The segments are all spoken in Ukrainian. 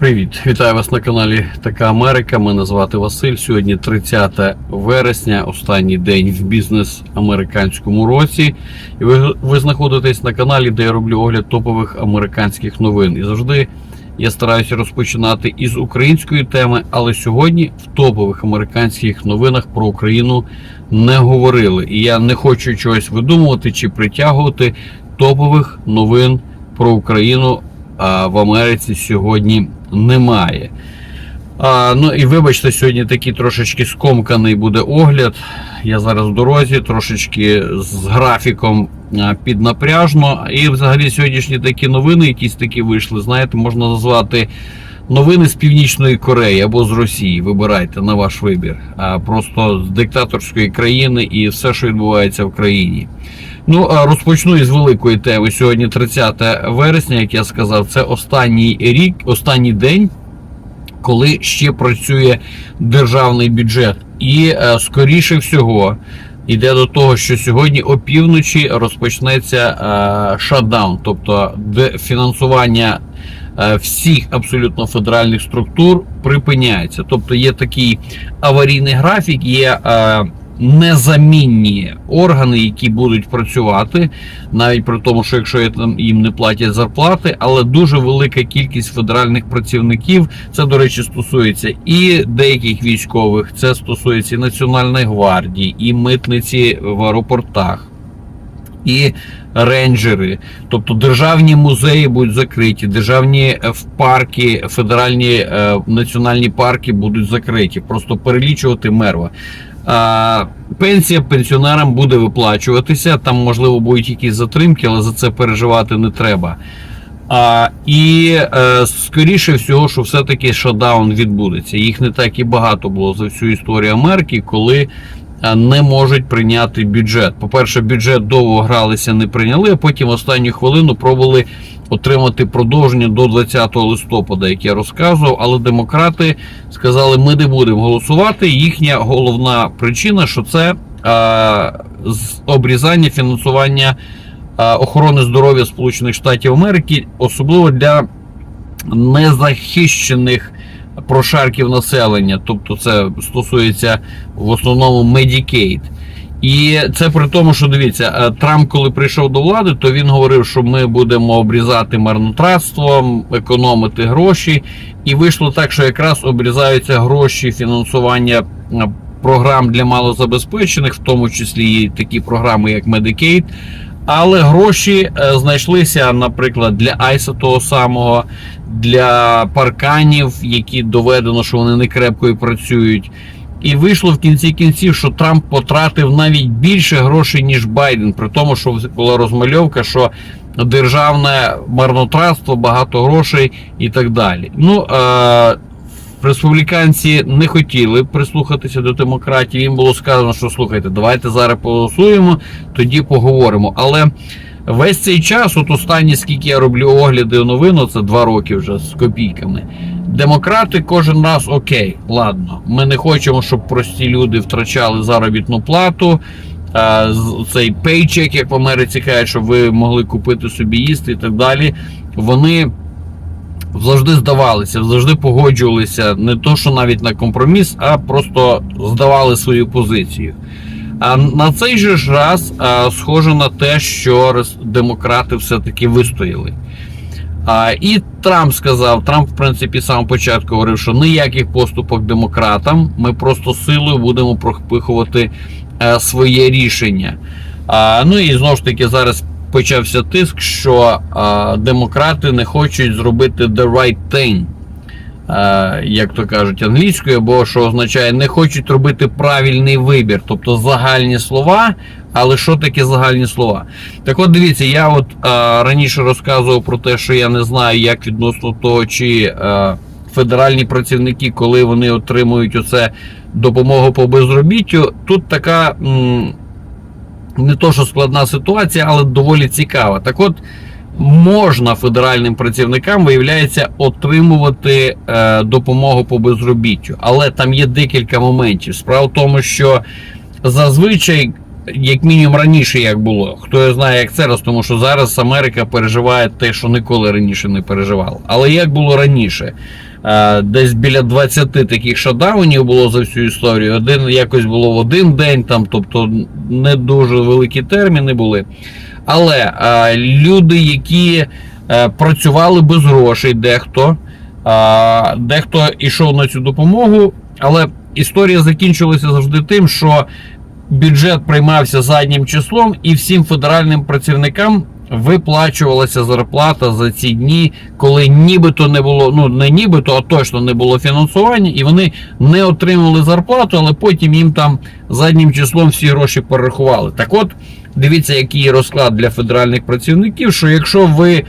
Привіт, вітаю вас на каналі Така Америка. Мене звати Василь. Сьогодні 30 вересня, останній день в бізнес американському році. І ви, ви знаходитесь на каналі, де я роблю огляд топових американських новин. І завжди я стараюся розпочинати із української теми, але сьогодні в топових американських новинах про Україну не говорили. І я не хочу чогось видумувати чи притягувати топових новин про Україну в Америці сьогодні немає. А, ну і вибачте, сьогодні такий трошечки скомканий буде огляд. Я зараз в дорозі, трошечки з графіком піднапряжно. І взагалі сьогоднішні такі новини, якісь такі вийшли, знаєте, можна назвати новини з Північної Кореї або з Росії. Вибирайте на ваш вибір. А просто з диктаторської країни і все, що відбувається в країні. Ну, розпочну із великої теми. Сьогодні 30 вересня, як я сказав, це останній рік, останній день, коли ще працює державний бюджет. І е, скоріше всього йде до того, що сьогодні опівночі розпочнеться е, шатдаун, тобто фінансування е, всіх абсолютно федеральних структур припиняється. Тобто є такий аварійний графік, є. Незамінні органи, які будуть працювати, навіть при тому, що якщо їм не платять зарплати, але дуже велика кількість федеральних працівників. Це, до речі, стосується і деяких військових, це стосується і Національної гвардії, і митниці в аеропортах. І рейнджери, тобто державні музеї будуть закриті, державні е, парки, федеральні е, національні парки будуть закриті. Просто перелічувати мерва. Пенсія пенсіонерам буде виплачуватися. Там, можливо, будуть якісь затримки, але за це переживати не треба. А, І е, скоріше всього, що все-таки шатдаун відбудеться. Їх не так і багато було за всю історію Америки, коли не можуть прийняти бюджет. По-перше, бюджет довго гралися, не прийняли, а потім останню хвилину пробували отримати продовження до 20 листопада, як я розказував. Але демократи сказали, ми не будемо голосувати. Їхня головна причина, що це а, з- обрізання фінансування а, охорони здоров'я Сполучених Штатів Америки, особливо для незахищених прошарків населення. Тобто, це стосується в основному Medicaid. І це при тому, що дивіться, е, Трамп, коли прийшов до влади, то він говорив, що ми будемо обрізати марнотратство, економити гроші. І вийшло так, що якраз обрізаються гроші фінансування е, програм для малозабезпечених, в тому числі і такі програми, як Medicaid. Але гроші е, знайшлися, наприклад, для Айса того самого, для парканів, які доведено, що вони не крепко працюють. І вийшло в кінці кінців, що Трамп потратив навіть більше грошей, ніж Байден, при тому, що була розмальовка, що державне марнотратство, багато грошей і так далі. Ну, е- республіканці не хотіли прислухатися до демократів. Їм було сказано, що слухайте, давайте зараз голосуємо, тоді поговоримо. Але весь цей час, от останні, скільки я роблю огляди новин, це два роки вже з копійками. Демократи кожен раз окей, ладно, ми не хочемо, щоб прості люди втрачали заробітну плату. Цей пейчек, як в Америці кажуть, щоб ви могли купити собі їсти і так далі. Вони завжди здавалися, завжди погоджувалися не то, що навіть на компроміс, а просто здавали свою позицію. А на цей же ж раз схоже на те, що демократи все-таки вистояли. І Трамп сказав: Трамп, в принципі, самого початку говорив, що ніяких поступок демократам, ми просто силою будемо пропихувати е, своє рішення. Ну і знову ж таки зараз почався тиск, що демократи не хочуть зробити the right thing, як то кажуть англійською, або що означає, не хочуть робити правильний вибір, тобто загальні слова. Але що таке загальні слова? Так от дивіться, я от а, раніше розказував про те, що я не знаю, як відносно того, чи а, федеральні працівники, коли вони отримують оце допомогу по безробіттю, тут така. не то, що складна ситуація, але доволі цікава. Так от можна федеральним працівникам, виявляється, отримувати е, допомогу по безробіттю. Але там є декілька моментів. Справа в тому, що зазвичай як мінімум раніше як було. Хто знає, як зараз, тому що зараз Америка переживає те, що ніколи раніше не переживала. Але як було раніше? Е, Десь біля 20 таких шатдаунів було за всю історію. Один якось було в один день, там, тобто не дуже великі терміни були. Але е, люди, які е, працювали без грошей, дехто, е, дехто йшов на цю допомогу, але історія закінчилася завжди тим, що бюджет приймався заднім числом, і всім федеральним працівникам виплачувалася зарплата за ці дні, коли нібито не було, ну не нібито, а точно не було фінансування, і вони не отримали зарплату, але потім їм там заднім числом всі гроші перерахували. Так от, дивіться, який розклад для федеральних працівників, що якщо ви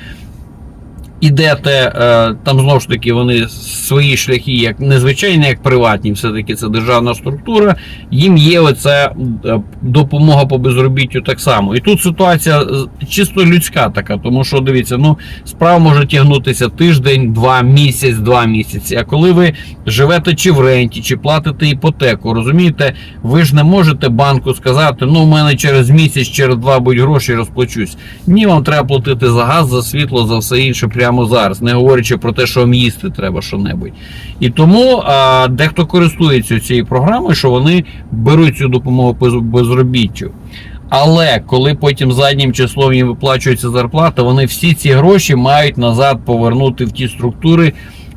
ідете, е, там знову ж таки вони свої шляхи, як незвичайні, як приватні, все-таки це державна структура, їм є оця е, допомога по безробіттю так само. І тут ситуація е, чисто людська така, тому що дивіться, ну справа може тягнутися тиждень, два місяць, два місяці. А коли ви живете чи в ренті, чи платите іпотеку, розумієте, ви ж не можете банку сказати, ну у мене через місяць, через два будь гроші розплачусь. Ні, вам треба платити за газ, за світло, за все інше прямо зараз, не говорячи про те, що вам їсти треба що-небудь. І тому а, дехто користується цією програмою, що вони беруть цю допомогу по безробіттю. Але коли потім заднім числом їм виплачується зарплата, вони всі ці гроші мають назад повернути в ті структури,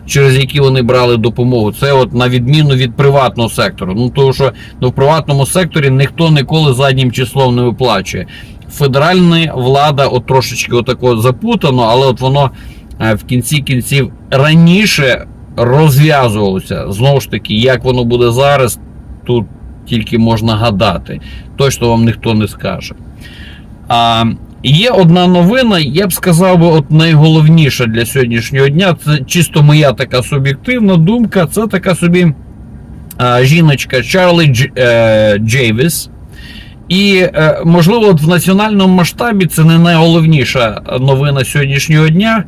через які вони брали допомогу. Це от на відміну від приватного сектору. Ну тому що ну, в приватному секторі ніхто ніколи заднім числом не виплачує. Федеральна влада от трошечки отако запутано, але от воно в кінці кінців раніше розв'язувалося. Знову ж таки, як воно буде зараз, тут тільки можна гадати. Точно вам ніхто не скаже. А, Є одна новина, я б сказав, би, от найголовніша для сьогоднішнього дня. Це чисто моя така суб'єктивна думка. Це така собі а, жіночка Чарлі Дж, е, Джейвіс. І е, можливо, от в національному масштабі це не найголовніша новина сьогоднішнього дня.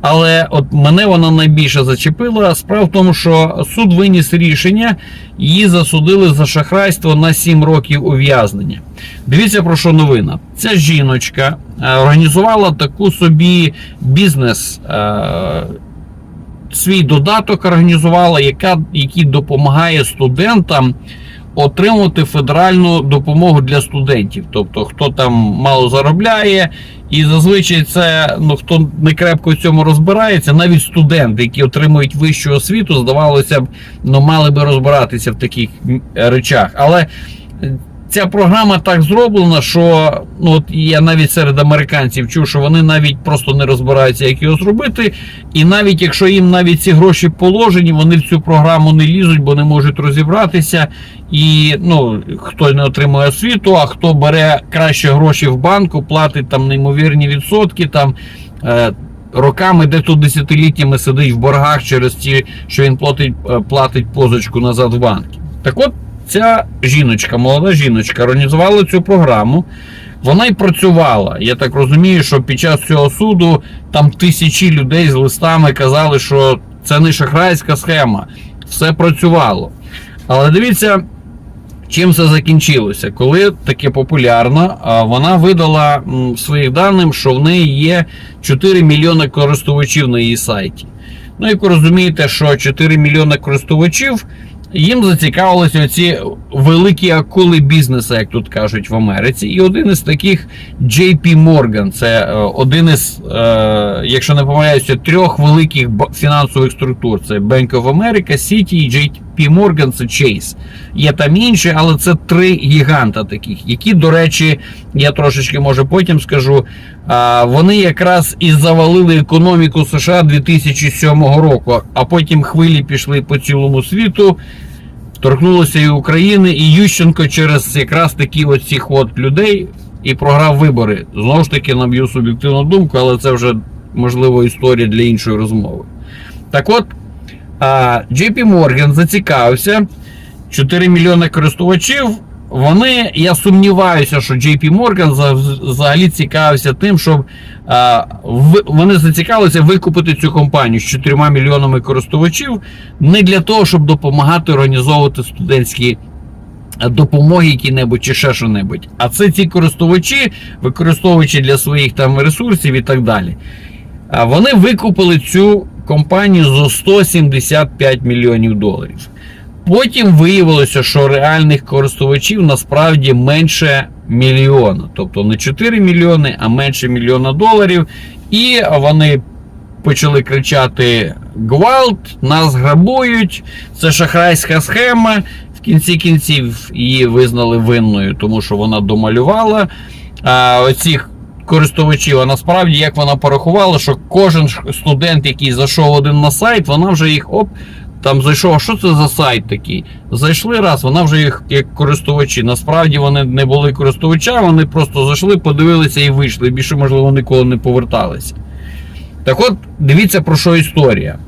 Але от мене вона найбільше зачепила. Справа в тому, що суд виніс рішення, її засудили за шахрайство на 7 років ув'язнення. Дивіться про що новина. Ця жіночка е, організувала таку собі бізнес. Е, Свій додаток організувала, яка, який допомагає студентам отримувати федеральну допомогу для студентів. Тобто, хто там мало заробляє, і зазвичай це ну хто не крепко в цьому розбирається, навіть студенти, які отримують вищу освіту, здавалося б, ну мали би розбиратися в таких речах. Але ця програма так зроблена, що ну от я навіть серед американців чув, що вони навіть просто не розбираються, як його зробити. І навіть якщо їм навіть ці гроші положені, вони в цю програму не лізуть, бо не можуть розібратися. І ну хто не отримує освіту, а хто бере краще гроші в банку, платить там неймовірні відсотки там. Е, Роками, де тут десятиліттями сидить в боргах через ті, що він платить, е, платить позичку назад в банк. Так от ця жіночка, молода жіночка, організувала цю програму. Вона й працювала. Я так розумію, що під час цього суду там тисячі людей з листами казали, що це не шахрайська схема, все працювало. Але дивіться, чим це закінчилося. Коли таке популярно, вона видала м, своїх даних, що в неї є 4 мільйони користувачів на її сайті. Ну, як ви розумієте, що 4 мільйони користувачів їм зацікавилися оці великі акули бізнесу, як тут кажуть в Америці. І один із таких JP Morgan, це е, один із, е, якщо не помиляюся, трьох великих фінансових структур: це Bank of America, Citi і JP Morgan, це Chase. Є там інші, але це три гіганта таких, які, до речі, я трошечки може потім скажу. Вони якраз і завалили економіку США 2007 року, а потім хвилі пішли по цілому світу. Торкнулося і України, і Ющенко через якраз такі оцих от людей і програв вибори. Знову ж таки, наб'ю суб'єктивну думку, але це вже можливо історія для іншої розмови. Так от, а, JP Morgan зацікавився 4 мільйони користувачів. Вони, я сумніваюся, що JP Morgan взагалі цікавився тим, щоб а, вони зацікавилися викупити цю компанію з 4 мільйонами користувачів не для того, щоб допомагати організовувати студентські допомоги які-небудь чи ще що-небудь. А це ці користувачі, використовуючи для своїх там ресурсів і так далі. А вони викупили цю компанію за 175 мільйонів доларів. Потім виявилося, що реальних користувачів насправді менше мільйона. Тобто не 4 мільйони, а менше мільйона доларів. І вони почали кричати: Гвалт, нас грабують, це шахрайська схема. В кінці кінців її визнали винною, тому що вона домалювала а, оцих користувачів. А насправді, як вона порахувала, що кожен студент, який зайшов один на сайт, вона вже їх оп. Там зайшов, а що це за сайт такий? Зайшли раз, вона вже їх як користувачі. Насправді вони не були користувачами, вони просто зайшли, подивилися і вийшли. Більше, можливо, ніколи не поверталися. Так от, дивіться про що історія.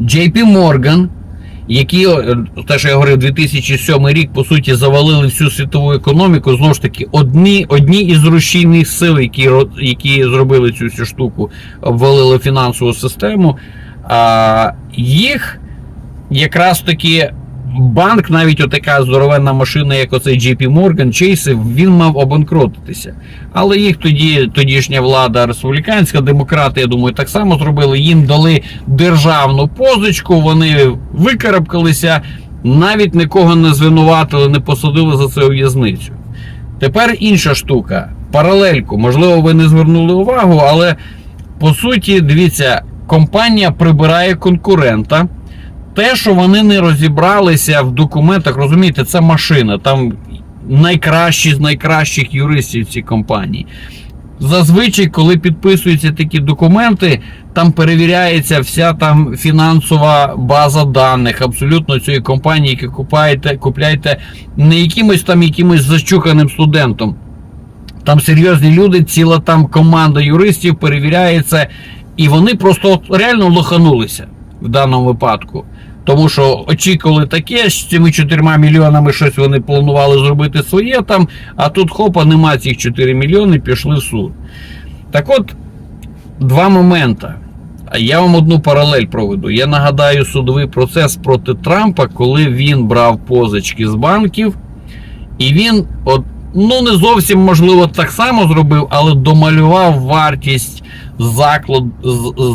JP Morgan, які, е, те, що я говорив, 2007 рік, по суті, завалили всю світову економіку. Знову ж таки, одні, одні із рушійних сил, які, які зробили цю всю штуку, обвалили фінансову систему. А, їх якраз таки банк, навіть отака здоровенна машина, як оцей JP Morgan, Chase, він мав обанкротитися. Але їх тоді тодішня влада республіканська, демократи, я думаю, так само зробили. Їм дали державну позичку, вони викарабкалися, навіть нікого не звинуватили, не посадили за це у в'язницю. Тепер інша штука. Паралельку. Можливо, ви не звернули увагу, але по суті, дивіться, компанія прибирає конкурента. Те, що вони не розібралися в документах, розумієте, це машина. Там найкращі з найкращих юристів ці компанії. Зазвичай, коли підписуються такі документи, там перевіряється вся там фінансова база даних абсолютно цієї компанії, які купаєте, купляєте не якимось там якимось зачуханим студентом. Там серйозні люди, ціла там команда юристів перевіряється, і вони просто реально лоханулися в даному випадку. Тому що очікували таке, з цими 4 мільйонами щось вони планували зробити своє там, а тут хопа, нема цих 4 мільйони, пішли в суд. Так от, два моменти. Я вам одну паралель проведу. Я нагадаю судовий процес проти Трампа, коли він брав позички з банків, і він, от, ну не зовсім можливо так само зробив, але домалював вартість заклад,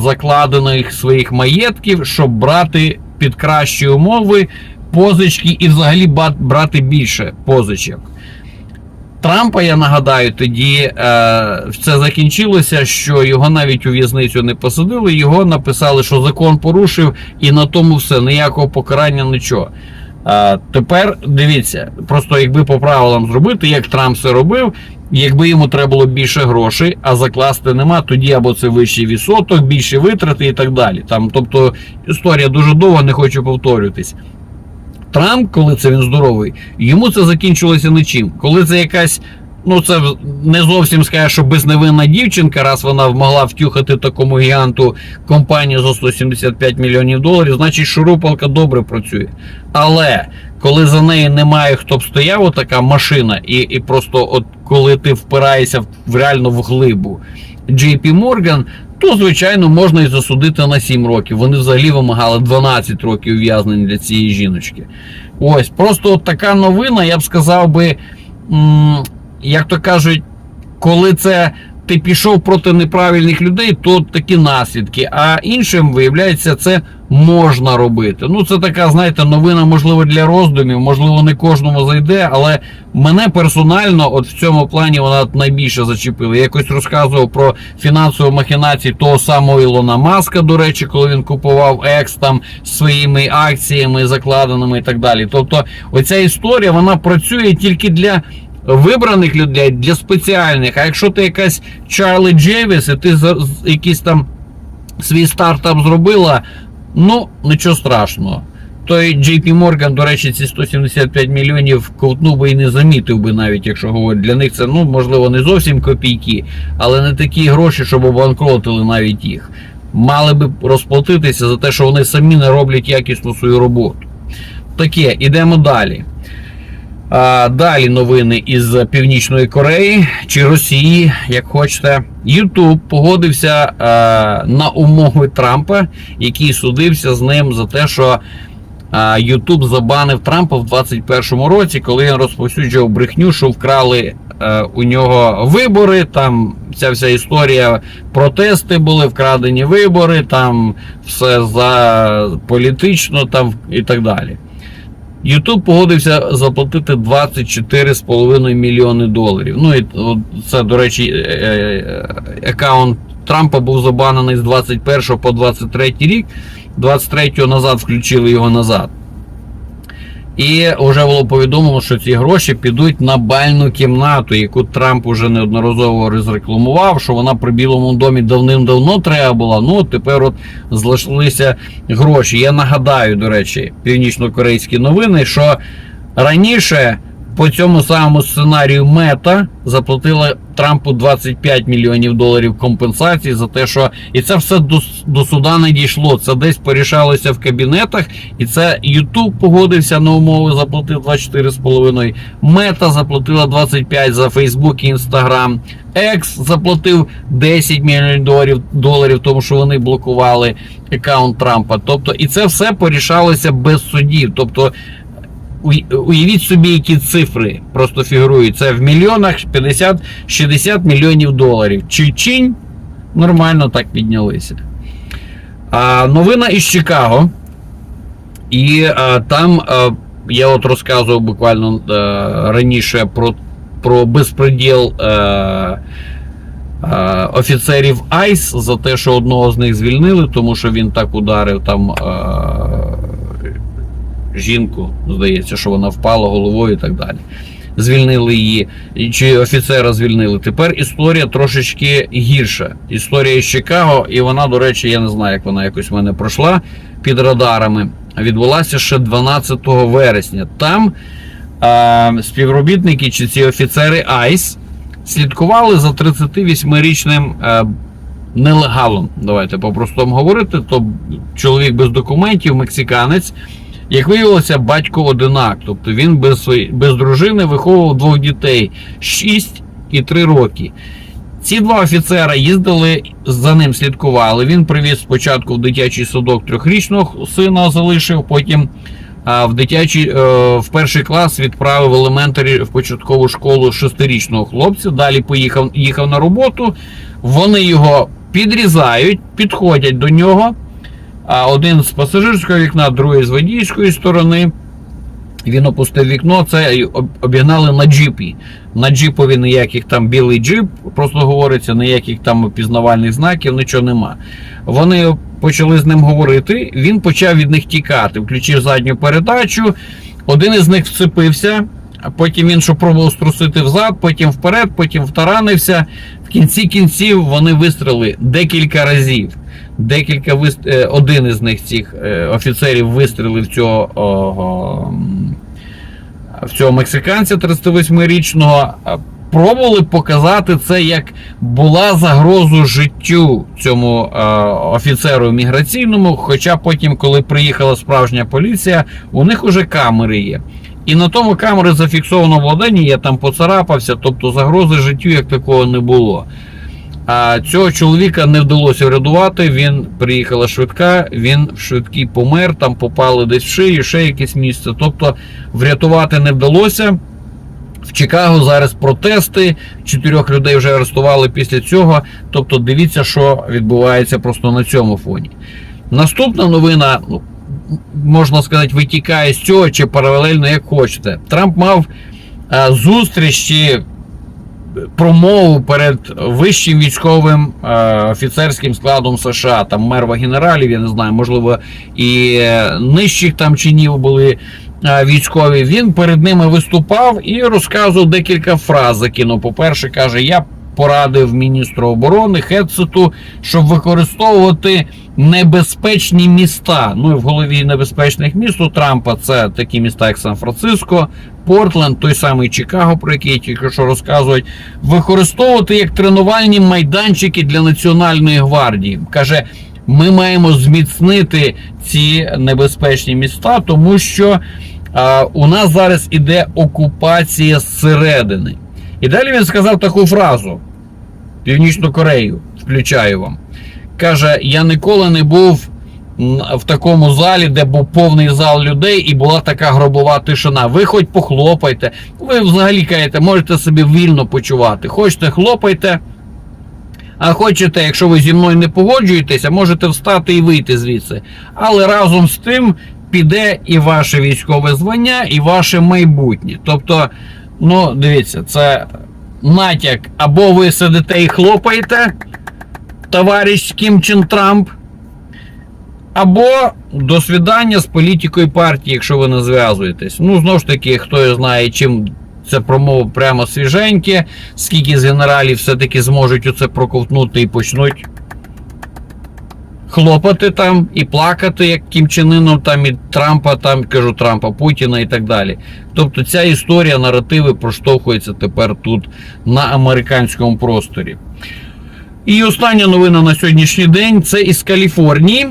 закладених своїх маєтків, щоб брати під кращі умови позички і взагалі брати більше позичок. Трампа, я нагадаю, тоді це закінчилося, що його навіть у в'язницю не посадили, його написали, що закон порушив, і на тому все, ніякого покарання, нічого. Е, тепер дивіться, просто якби по правилам зробити, як Трамп це робив, якби йому треба було більше грошей, а закласти нема, тоді або це вищий відсоток, більші витрати і так далі. Там, тобто історія дуже довга, не хочу повторюватись. Трамп, коли це він здоровий, йому це закінчилося нічим. Коли це якась, ну це не зовсім скаже, що безневинна дівчинка, раз вона могла втюхати такому гіганту компанію за 175 мільйонів доларів, значить шурупалка добре працює. Але коли за нею немає хто б стояв, така машина, і, і просто от коли ти впираєшся в, реально в глибу JP Morgan, то звичайно можна і засудити на 7 років. Вони взагалі вимагали 12 років ув'язнення для цієї жіночки. Ось, просто от така новина, я б сказав би, як то кажуть, коли це ти пішов проти неправильних людей, то такі наслідки. А іншим, виявляється, це можна робити. Ну, це така, знаєте, новина, можливо, для роздумів, можливо, не кожному зайде, але мене персонально, от в цьому плані, вона найбільше зачепила. Я якось розказував про фінансові махінації того самого Ілона Маска, до речі, коли він купував екс там своїми акціями закладеними і так далі. Тобто, оця історія вона працює тільки для вибраних людей для спеціальних. А якщо ти якась Чарлі Джевіс, і ти якийсь там свій стартап зробила, ну нічого страшного. Той JP Morgan, до речі, ці 175 мільйонів ковтнув би і не замітив би навіть, якщо говорити. Для них це ну можливо не зовсім копійки, але не такі гроші, щоб обанкротили навіть їх. Мали би розплатитися за те, що вони самі не роблять якісну свою роботу. Таке, ідемо далі. А, далі новини із Північної Кореї чи Росії, як хочете. Ютуб погодився а, на умови Трампа, який судився з ним за те, що Ютуб забанив Трампа в 21-му році, коли він розповсюджував брехню, що вкрали е, у нього вибори. Там ця вся історія, протести були, вкрадені вибори, там все за політично там і так далі. Ютуб погодився заплатити 24,5 мільйони доларів. Ну і це, до речі, е, е, аккаунт Трампа був забанений з 21 по 23 рік. 23-го назад включили його назад. І вже було повідомлено, що ці гроші підуть на бальну кімнату, яку Трамп уже неодноразово розрекламував, що вона при Білому домі давним-давно треба була. Ну тепер от залишилися гроші. Я нагадаю, до речі, північно-корейські новини, що раніше по цьому самому сценарію мета заплатила Трампу 25 мільйонів доларів компенсації за те, що і це все до, до суда не дійшло. Це десь порішалося в кабінетах, і це YouTube погодився на умови, заплатив 24,5. Мета заплатила 25 за Facebook і Instagram. X заплатив 10 мільйонів доларів, доларів, тому що вони блокували аккаунт Трампа. Тобто, і це все порішалося без судів. Тобто. Уявіть собі, які цифри просто фігурують. Це в мільйонах 50-60 мільйонів доларів. Чи-чинь нормально так піднялися. А, новина із Чикаго. І а, там а, я от розказував буквально а, раніше про, про безпреділ. А, а, Офіцерів Айс за те, що одного з них звільнили, тому що він так ударив там а, жінку, здається, що вона впала головою і так далі. Звільнили її, чи офіцера звільнили. Тепер історія трошечки гірша. Історія із Чикаго, і вона, до речі, я не знаю, як вона якось в мене пройшла під радарами. Відбулася ще 12 вересня. Там а, співробітники чи ці офіцери Айс слідкували за 38-річним е, нелегалом. Давайте по-простому говорити. То чоловік без документів, мексиканець. Як виявилося, батько одинак, тобто він без, свої- без дружини виховував двох дітей 6 і 3 роки. Ці два офіцера їздили за ним, слідкували. Він привіз спочатку в дитячий садок трьохрічного сина, залишив, потім в дитячий е, в перший клас відправив елементарі в початкову школу шестирічного хлопця. Далі поїхав їхав на роботу. Вони його підрізають, підходять до нього. Один з пасажирського вікна, другий з водійської сторони. Він опустив вікно, це обігнали на джипі. На джипові ніяких там білий джип, просто говориться, ніяких там опізнавальних знаків, нічого нема. Вони почали з ним говорити, він почав від них тікати, включив задню передачу. Один із них вцепився, а потім він що пробував струсити взад, потім вперед, потім втаранився. В кінці кінців вони вистріли декілька разів. Декілька вист... е, один із них цих е, офіцерів вистрілив цього, в цього мексиканця 38-річного. Пробували показати це як була загрозу життю цьому е, офіцеру міграційному. Хоча потім, коли приїхала справжня поліція, у них уже камери є. І на тому камери зафіксовано владення, я там поцарапався, тобто загрози життю як такого не було. А цього чоловіка не вдалося врятувати. Він приїхала швидка, він в швидкій помер, там попали десь в шию, ще якесь місце. Тобто врятувати не вдалося. В Чикаго зараз протести. Чотирьох людей вже арестували після цього. Тобто, дивіться, що відбувається просто на цьому фоні. Наступна новина, ну, можна сказати, витікає з цього чи паралельно, як хочете. Трамп мав зустріч чи промову перед вищим військовим е, офіцерським складом США, там мерва генералів, я не знаю, можливо, і е, нижчих там чинів були е, військові. Він перед ними виступав і розказував декілька фраз. Закинув. По-перше, каже, я порадив міністру оборони Хетцету, щоб використовувати небезпечні міста. Ну і в голові небезпечних міст у Трампа це такі міста, як Сан-Франциско, Портленд, той самий Чикаго, про який тільки що розказують, використовувати як тренувальні майданчики для Національної гвардії. Каже, ми маємо зміцнити ці небезпечні міста, тому що а, у нас зараз іде окупація зсередини. І далі він сказав таку фразу: Північну Корею, включаю вам. Каже: Я ніколи не був в такому залі, де був повний зал людей, і була така гробова тишина. Ви хоч похлопайте, ви взагалі кажете, можете собі вільно почувати. Хочете, хлопайте. А хочете, якщо ви зі мною не погоджуєтеся, можете встати і вийти звідси. Але разом з тим піде і ваше військове звання, і ваше майбутнє. Тобто, ну, дивіться, це натяк, або ви сидите і хлопаєте, товариш Кім Чен Трамп, або до свідання з політикою партії, якщо ви не зв'язуєтесь. Ну, знову ж таки, хто знає, чим це промова прямо свіженьке, скільки з генералів все-таки зможуть оце проковтнути і почнуть хлопати там і плакати, як Кім Чен Ыном, там і Трампа, там кажу Трампа, Путіна і так далі. Тобто ця історія, наративи проштовхується тепер тут на американському просторі. І остання новина на сьогоднішній день це із Каліфорнії.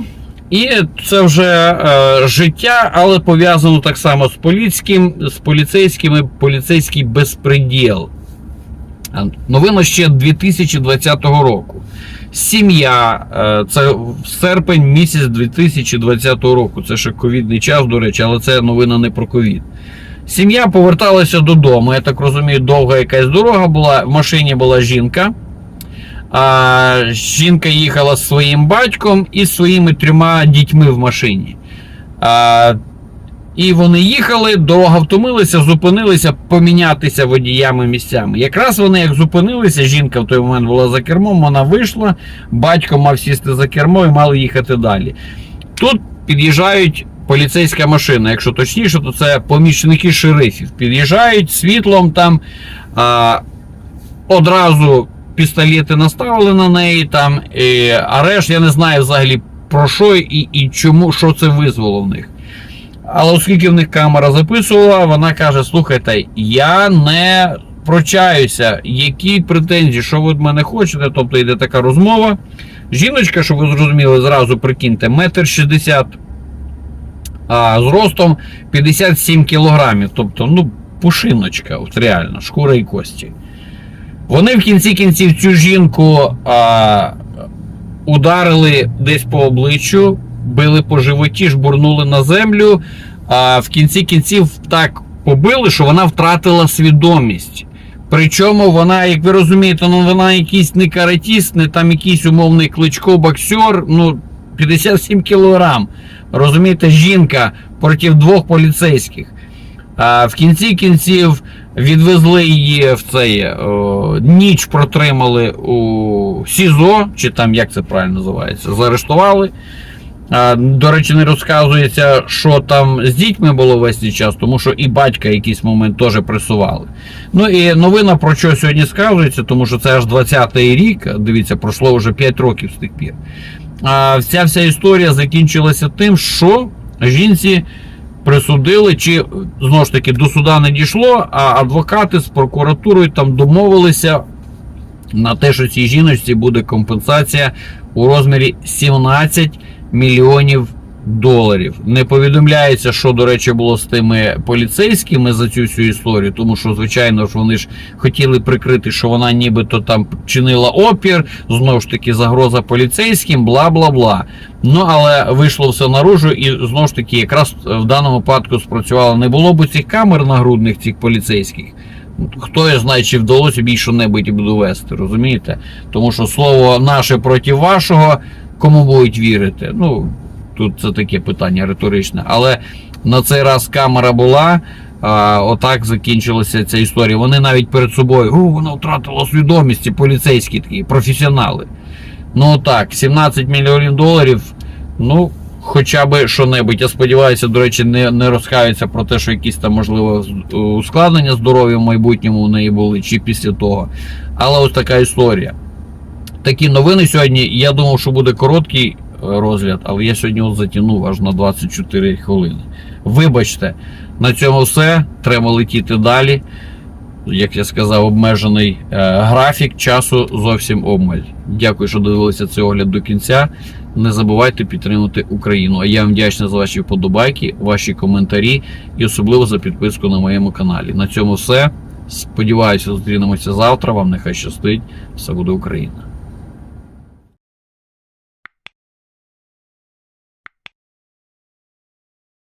І це вже е, життя, але пов'язано так само з поліцьким, з поліцейськими, поліцейський безпреділ. Новина ще 2020 року. Сім'я, е, це серпень місяць 2020 року. Це ще ковідний час, до речі, але це новина не про ковід. Сім'я поверталася додому. Я так розумію, довга якась дорога була. В машині була жінка. А, жінка їхала з своїм батьком і своїми трьома дітьми в машині. А, і вони їхали, дорога втомилася, зупинилися помінятися водіями місцями. Якраз вони як зупинилися, жінка в той момент була за кермом, вона вийшла, батько мав сісти за кермо і мали їхати далі. Тут під'їжджають поліцейська машина, якщо точніше, то це помічники шерифів. Під'їжджають світлом там а, одразу пістолети наставили на неї, там і арешт, я не знаю взагалі про що і, і чому, що це визвало в них. Але оскільки в них камера записувала, вона каже: слухайте, я не прочаюся, які претензії, що ви від мене хочете. Тобто йде така розмова. Жіночка, щоб ви зрозуміли, зразу прикиньте, метр шістдесят а зростом 57 кілограмів. Тобто, ну, пушиночка, от реально, шкура і кості. Вони в кінці кінців цю жінку а, ударили десь по обличчю, били по животі, жбурнули на землю. А в кінці кінців так побили, що вона втратила свідомість. Причому вона, як ви розумієте, ну вона якийсь не каратіст, не там якийсь умовний кличко боксер, ну 57 кілограм. Розумієте, жінка проти двох поліцейських. А в кінці кінців відвезли її в цей о, ніч протримали у СІЗО, чи там як це правильно називається, заарештували. До речі, не розказується, що там з дітьми було весь цей час, тому що і батька якийсь момент теж пресували. Ну і новина про що сьогодні сказується, тому що це аж 20-й рік. Дивіться, пройшло вже 5 років з тих пір. А ця вся історія закінчилася тим, що жінці присудили, чи знову ж таки до суда не дійшло, а адвокати з прокуратурою там домовилися на те, що цій жіночці буде компенсація у розмірі 17 мільйонів доларів. Не повідомляється, що, до речі, було з тими поліцейськими за цю всю історію, тому що, звичайно ж, вони ж хотіли прикрити, що вона нібито там чинила опір, знову ж таки, загроза поліцейським, бла бла бла. Ну, але вийшло все наружу, і знову ж таки, якраз в даному випадку спрацювало. Не було б цих камер нагрудних цих поліцейських. Хто я знає, чи вдалося б їй що-небудь довести, розумієте? Тому що слово наше проти вашого, кому будуть вірити? Ну, тут це таке питання риторичне. Але на цей раз камера була. А, отак закінчилася ця історія. Вони навіть перед собою, о, вона втратила свідомість, поліцейські такі професіонали. Ну так, 17 мільйонів доларів. Ну, хоча б що-небудь. Я сподіваюся, до речі, не, не розкаються про те, що якісь там, можливо, ускладнення здоров'я в майбутньому у неї були, чи після того. Але ось така історія. Такі новини сьогодні. Я думав, що буде короткий е, розгляд, але я сьогодні от затягнув аж на 24 хвилини. Вибачте, на цьому все. Треба летіти далі. Як я сказав, обмежений е, графік часу зовсім обмаль. Дякую, що дивилися цей огляд до кінця. Не забувайте підтримати Україну. А я вам вдячний за ваші вподобайки, ваші коментарі і особливо за підписку на моєму каналі. На цьому все. Сподіваюся, зустрінемося завтра. Вам нехай щастить. Все буде Україна.